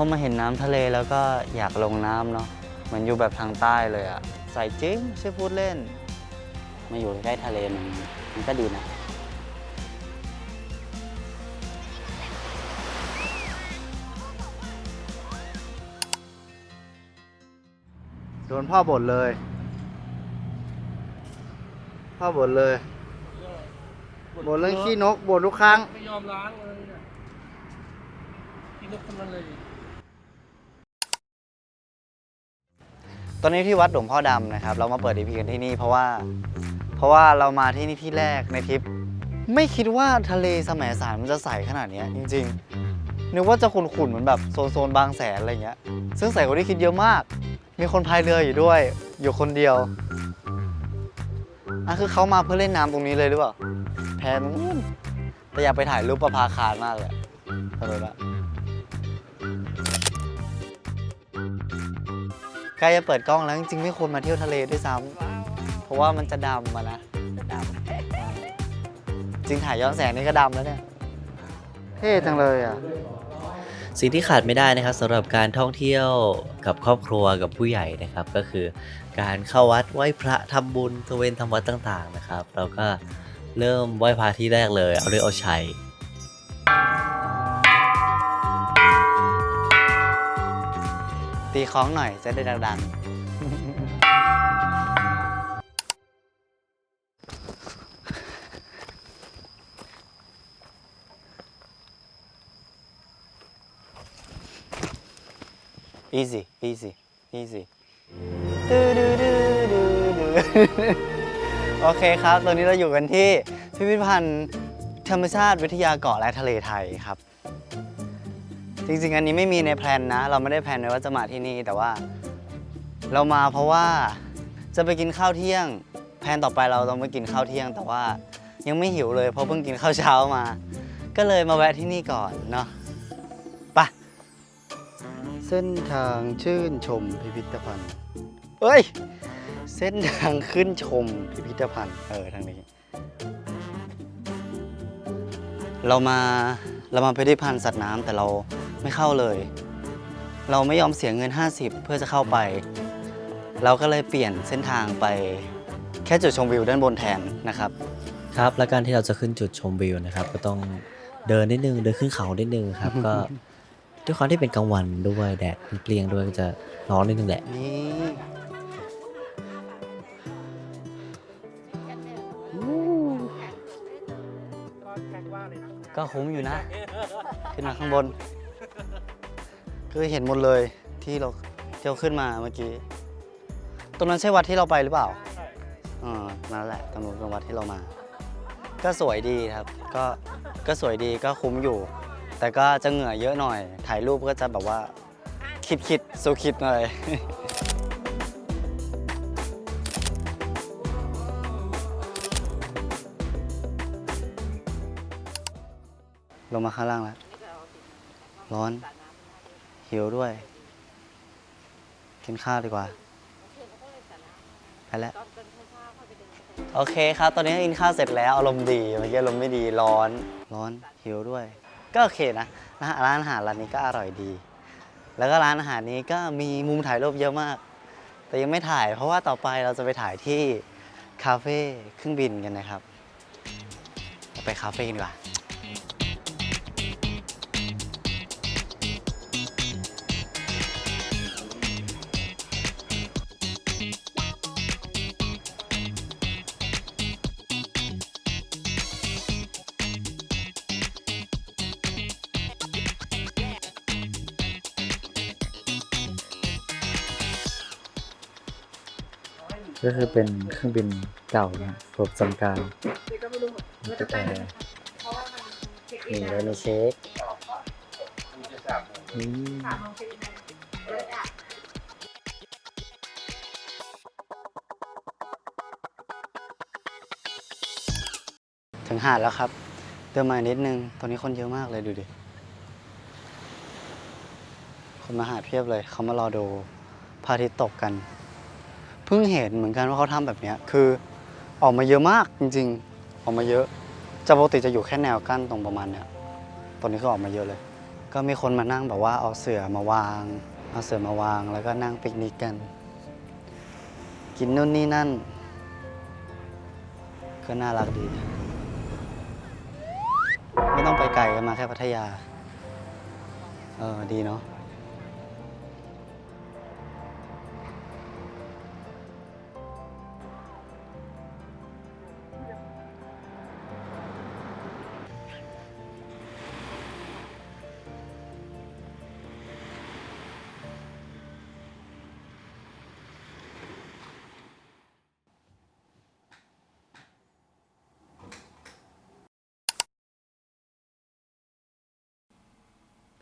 อมาเห็นน้ำทะเลแล้วก็อยากลงน้ำเนาะเหมือนอยู่แบบทางใต้เลยอะใส่จริงไม่ใช่พูดเล่น มาอยู่ใกล้ทะเลมันมันก็ดีนะ โดนพ่อบ่นเลย พ่อบ่นเลยบ่นเรื่องขี้นกบ่นทุกครั้ง ไม่ยอมล้างเลยเนี่ยกินนกคนนั้นเลย ตอนนี้ที่วัดหลวงพ่อดำนะครับ เรามาเปิดอีพีกันที่นี่เพราะว่า เพราะว่าเรามาที่นี่ที่แรกในทริป ไม่คิดว่าทะเลแสมสารมันจะใสขนาดเนี้ยจริงๆนึกว่าจะขุ่นๆเหมือนแบบโซนๆบางแสนอะไรเงี้ย ซึ่งใสกว่าที่คิดเยอะมาก มีคนพายเรืออยู่ด้วย อยู่คนเดียวอะคือเขามาเพื่อเล่นน้ำตรงนี้เลยหรือเปล่าแพนู่นแต่อยากไปถ่ายรูปประภาคารมากเลยทำไมละ ใกล้จะเปิดกล้องแล้วจริงๆไม่ควรมาเที่ยวทะเลด้วยซ้ำเพราะว่ามันจะดำอะนะจริงถ่ายย้อนแสงนี่ก็ดำแล้วเนี่ยเท่จังเลยอะ สิ่งที่ขาดไม่ได้นะครับสำหรับการท่องเที่ยวกับครอบครัวกับผู้ใหญ่นะครับ ก็คือการเข้าวัดไหว้พระทำบุญตระเวนทำวัดต่างๆนะครับ เราก็เริ่มไหว้พระที่แรกเลย เอาเรื่องเอาชัย ตีคล้องหน่อยจะได้ดังๆ easy easy easy ดูดูดูดูดูโอเคครับ ตอนนี้เราอยู่กันที่พิพิธภัณฑ์ธรรมชาติวิทยาเกาะและทะเลไทยครับ จริงๆ อันนี้ไม่มีในแพลนนะ เราไม่ได้แพลนไว้ว่าจะมาที่นี่แต่ว่า เรามาเพราะว่าจะไปกินข้าวเที่ยง แพลนต่อไปเราต้องไปกินข้าวเที่ยง แต่ว่ายังไม่หิวเลยเพราะเพิ่งกินข้าวเช้ามา ก็เลยมาแวะที่นี่ก่อนเนาะไปเส้นทางชื่นชมพิพิธภัณฑ์เอ้ย เส้นทางขึ้นชมพิพิธภัณฑ์เออทางนี้ เรามาเรามาพิพิธภัณฑ์สัตว์น้ำแต่เรา ไม่เข้าเลย เราไม่ยอมเสียเงิน 50 เพื่อจะเข้าไป เราก็เลยเปลี่ยนเส้นทางไปแค่จุดชมวิวด้านบนแทนนะครับ ครับและการที่เราจะขึ้นจุดชมวิวนะครับ ก็ต้องเดินนิดนึงเดินขึ้นเขานิดนึงครับ ก็ด้วยความที่เป็นกลางวันด้วยแดดเปรี้ยงๆด้วยก็จะร้อนนิดนึงแหละ นี่ก็คุ้มอยู่นะ ขึ้นมาข้างบน คือเห็นหมดเลยที่เราเที่เราขึ้นมาเมื่อกี้ ตรงนั้นใช่วัดที่เราไปหรือเปล่าอ่านั่นแหละตรงนู้นเป็นวัดที่เรามา ก็สวยดีครับ ก็ก็สวยดีก็คุ้มอยู่ แต่ก็จะเหงื่อเยอะหน่อย ถ่ายรูปก็จะแบบว่าคิดคิดๆสู้คิดหน่อย ลงมาข้างล่างแล้ว ร้อน หิวด้วย กินข้าวดีกว่า ไปแล้ว โอเคครับ ตอนนี้กินข้าวเสร็จแล้วอารมณ์ดี เมื่อกี้อารมณ์ไม่ดีร้อน ร้อนหิวด้วย ก็โอเคนะนะ ร้านอาหารร้านนี้ก็อร่อยดี แล้วก็ร้านอาหารนี้ก็มีมุมถ่ายรูปเยอะมาก แต่ยังไม่ถ่าย เพราะว่าต่อไปเราจะไปถ่ายที่คาเฟ่เครื่องบินกันนะครับเราไปคาเฟ่กันดีกว่า ก็คือเป็นเครื่องบินเก่านะปลดจำการมันจะแต่นี่เลยมีเค้กอืมถึงหาดแล้วครับเดินมานิดนึง ตอนนี้คนเยอะมากเลยดูดิ คนมาหาเพียบเลย เขามารอดูพระอาทิตย์ตกกัน เพิ่งเห็นเหมือนกันว่าเขาทำแบบนี้คือออกมาเยอะมากจริง ๆ ออกมาเยอะจะปกติจะอยู่แค่แนวกั้นตรงประมาณเนี้ยตอนนี้ก็ออกมาเยอะเลย ก็มีคนมานั่งแบบว่าเอาเสือมาวาง เอาเสือมาวางแล้วก็นั่งปิกนิกกัน กินนู่นนี่นั่น ก็น่ารักดี ไม่ต้องไปไกลกันมาแค่พัทยา เออดีเนาะ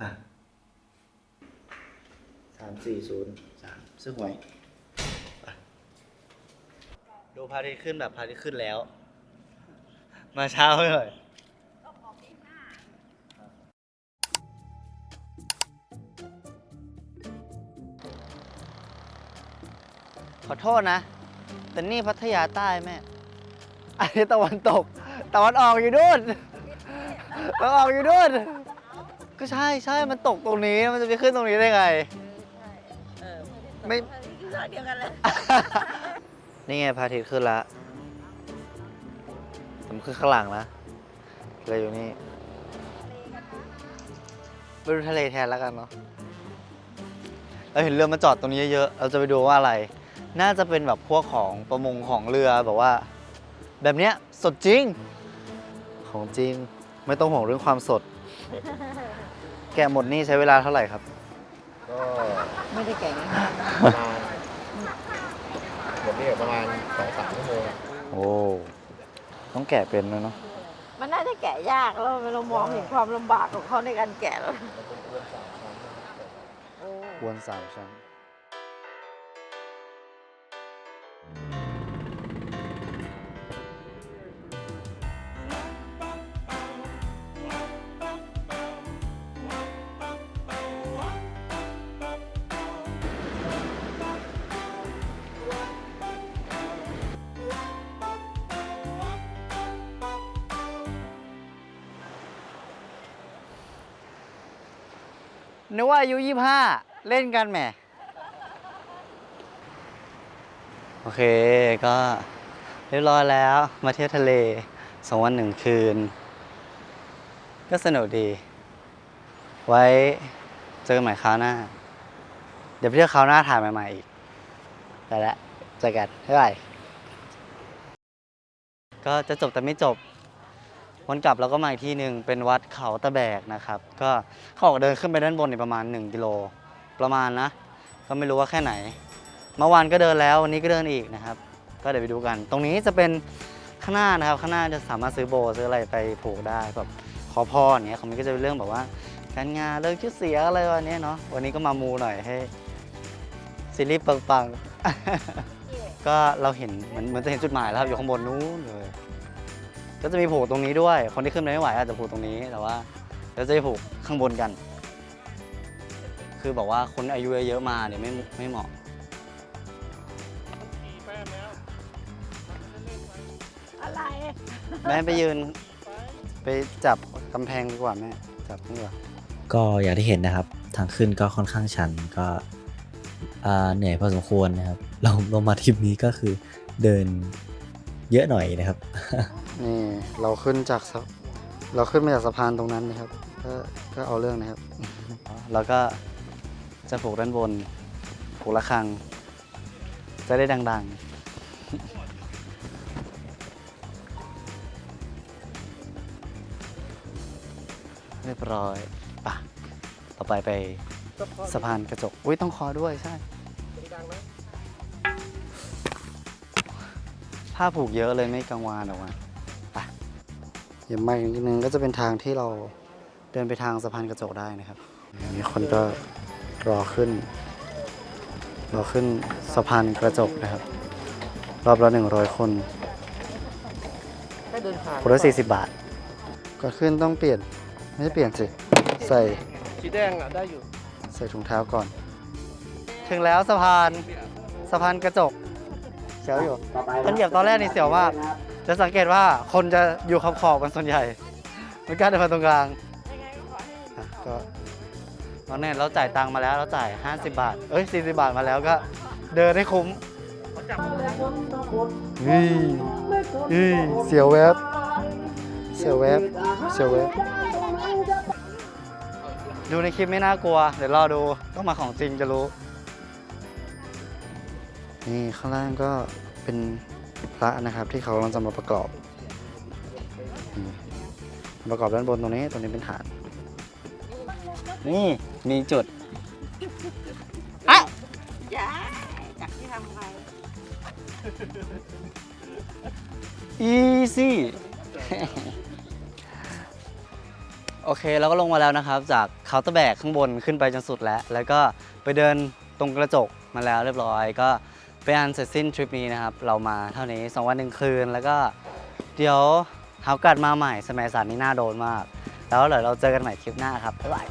สามสี่ศูนย์สามซื้อหวยไปดูพระอาทิตย์ขึ้นแบบพระอาทิตย์ขึ้นแล้ว มาเช้าเลยขอโทษนะ แต่นี่พัทยาใต้แม่ อันนี้ตะวันตก ตะวันออกอยู่นู่นตะวันออกอยู่นู่น ก็ใช่ใช่มันตกตรงนี้มันจะไปขึ้นตรงนี้ได้ไงเออไม่คือเดียวกันเลยนี่ไงพระอาทิตย์ขึ้นละผมขึ้นข้างหลังนะเลยอยู่นี่ไปดูทะเลแทนแล้วกันเนาะเราเห็นเรือมาจอดตรงนี้เยอะๆเราจะไปดูว่าอะไร น่าจะเป็นแบบพวกของประมงของเรือแบบว่า แบบเนี้ยสดจริง ของจริงไม่ต้องห่วงเรื่องความสด แกะหมดนี่ใช้เวลาเท่าไหร่ครับ ก็ไม่ได้แก่งประมาณหมดนี่ประมาณสองสามชั่วโมงโอ้ ต้องแกะเป็นเลยเนาะ มันน่าจะแกะยากแล้วเรามองเห็นความลำบากของเขาในการแกะแล้วโอ้วนสามชั้น นึกว่าอายุยี่ห้าเล่นกันแหม โอเคก็เรียบร้อยแล้วมาเที่ยวทะเลสองวันหนึ่งคืน ก็สนุกดี ไว้เจอกันใหม่คราวหน้า เดี๋ยวไปเที่ยวคราวหน้าถ่ายใหม่ๆอีกไปล้วเจอกันบ๊ายบายก็จะจบแต่ไม่จบ วนกลับเราก็มาอีกที่หนึ่งเป็นวัดเขาตะแบกนะครับ ก็เขาบอกเดินขึ้นไปด้านบนเนี่ยประมาณ 1 กิโล ประมาณนะ ก็ไม่รู้ว่าแค่ไหน เมื่อวานก็เดินแล้ววันนี้ก็เดินอีกนะครับ ก็เดี๋ยวไปดูกัน ตรงนี้จะเป็นข้างหน้านะครับข้างหน้าจะสามารถซื้อโบซื้ออะไรไปผูกได้แบบขอพรเนี้ยเขามันก็จะเป็นเรื่องแบบว่า การงานเรื่องชื่อเสียงอะไรวันนี้เนาะวันนี้ก็มามูหน่อยให้ซีรีส์ปังๆก็เราเห็นเหมือนเหมือนจะเห็นจุดหมายแล้วครับอยู่ข้างบนนู้นเลย ก็จะมีผูกตรงนี้ด้วย คนที่ขึ้นไปไม่ไหวอาจจะผูกตรงนี้แต่ว่าเราจะไปผูกข้างบนกัน คือบอกว่าคนอายุเยอะๆมาเนี่ยไม่ไม่เหมาะอะไรแม่ไปยืน ไปจับกำแพงดีกว่าแม่จับนี่ดีกว่าก็อย่างที่เห็นนะครับ ทางขึ้นก็ค่อนข้างชันก็อ่าเหนื่อยพอสมควรนะครับเราเรามาทริปนี้ก็คือเดินเยอะหน่อยนะครับ นี่เราขึ้นจากสะเราขึ้นมาจากสะพานตรงนั้นนะครับ ก็ก็เอาเรื่องนะครับ แล้วก็จะผูกด้านบนผูกระฆัง จะได้ดังๆ เรียบร้อยป่ะต่อไปไปสะพานกระจก อุ้ยต้องคอด้วยใช่ผ้าผูกเยอะเลยไม่กังวานออกมาไป เดี๋ยวมาอีกนิดนึงก็จะเป็นทางที่เราเดินไปทางสะพานกระจกได้นะครับมีคนก็รอขึ้น รอขึ้นสะพานกระจกนะครับ รอบละหนึ่งร้อยคนแค่เดินผ่านคนละสี่สิบบาทก่อนขึ้นต้องเปลี่ยน ไม่ใช่เปลี่ยนสิ ใส่สีแดงอะได้อยู่ ใส่ถุงเท้าก่อน ถึงแล้วสะพานสะพานกระจกเสียวอยู่ตอนเหยียบตอนแรกนี่เสียวมาก จะสังเกตว่าคนจะอยู่ขอบขอบๆกันส่วนใหญ่ไม่กล้าเดินมาตรงกลางอะก็ตอนนี้เราจ่ายตังค์มาแล้วเราจ่าย 50 บาท เอ้ย 40 บาทมาแล้วก็เดินให้คุ้มนี่นี่เสียวแวบเสียวแวบเสียวแวบดูในคลิปไม่น่ากลัว เดี๋ยวรอดูต้องมาของจริงจะรู้ นี่ข้างล่างก็เป็น พระนะครับที่เขากำลังจะมาประกอบอืมประกอบด้านบนตรงนี้ตรงนี้เป็นฐาน นี่มีจุดจ้าจากที่ทำไป easy โอเคเราก็ลงมาแล้วนะครับ จากเคาน์เตอร์แบกข้างบนขึ้นไปจนสุดแล้ว แล้วก็ไปเดินตรงกระจกมาแล้วเรียบร้อยก็ เป็นอันเสร็จสิ้นทริปนี้นะครับ เรามาเท่านี้ 2 วันหนึ่งคืน แล้วก็เดี๋ยวเฮากัดมาใหม่สมัยสันนี่น่าโดนมาก แล้วเดี๋ยวเราเจอกันใหม่ทริปหน้าครับบ๊ายบาย